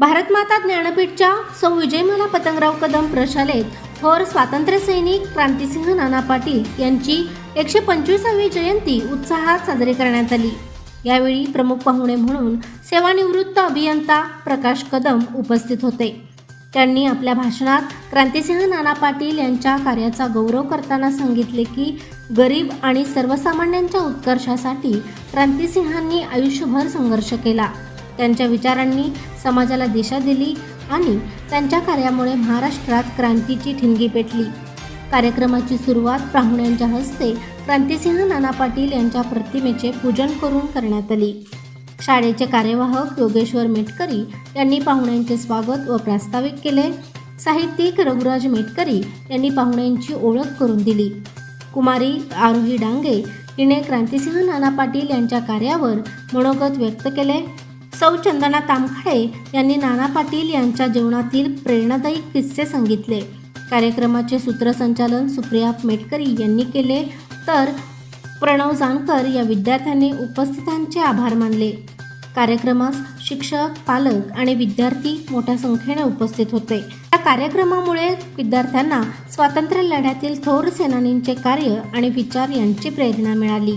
भारतमाता ज्ञानपीठच्या सौ विजयमाला पतंगराव कदम प्रशालेत थोर स्वातंत्र्यसैनिक क्रांतिसिंह नाना पाटील यांची एकशे पंचवीसावी जयंती उत्साहात साजरी करण्यात आली. यावेळी प्रमुख पाहुणे म्हणून सेवानिवृत्त अभियंता प्रकाश कदम उपस्थित होते. त्यांनी आपल्या भाषणात क्रांतिसिंह नाना पाटील यांच्या कार्याचा गौरव करताना सांगितले की गरीब आणि सर्वसामान्यांच्या उत्कर्षासाठी क्रांतिसिंहांनी आयुष्यभर संघर्ष केला. त्यांच्या विचारांनी समाजाला दिशा दिली आणि त्यांच्या कार्यामुळे महाराष्ट्रात क्रांतीची ठिणगी पेटली. कार्यक्रमाची सुरुवात पाहुण्यांच्या हस्ते क्रांतिसिंह नाना पाटील यांच्या प्रतिमेचे पूजन करून करण्यात आली. शाळेचे कार्यवाहक योगेश्वर मेटकरी यांनी पाहुण्यांचे स्वागत व प्रास्ताविक केले. साहित्यिक रघुराज मेटकरी यांनी पाहुण्यांची ओळख करून दिली. कुमारी आरोही डांगे हिने क्रांतिसिंह नाना पाटील यांच्या कार्यावर मनोगत व्यक्त केले. सौ चंदना तामखाडे यांनी नाना पाटील यांच्या जीवनातील प्रेरणादायी किस्से सांगितले. कार्यक्रमाचे सूत्रसंचालन सुप्रिया मेटकरी यांनी केले तर प्रणव जानकर या विद्यार्थ्यांनी उपस्थितांचे आभार मानले. कार्यक्रमास शिक्षक पालक आणि विद्यार्थी मोठ्या संख्येने उपस्थित होते. या कार्यक्रमामुळे विद्यार्थ्यांना स्वातंत्र्य लढ्यातील थोर सेनानींचे कार्य आणि विचार यांची प्रेरणा मिळाली.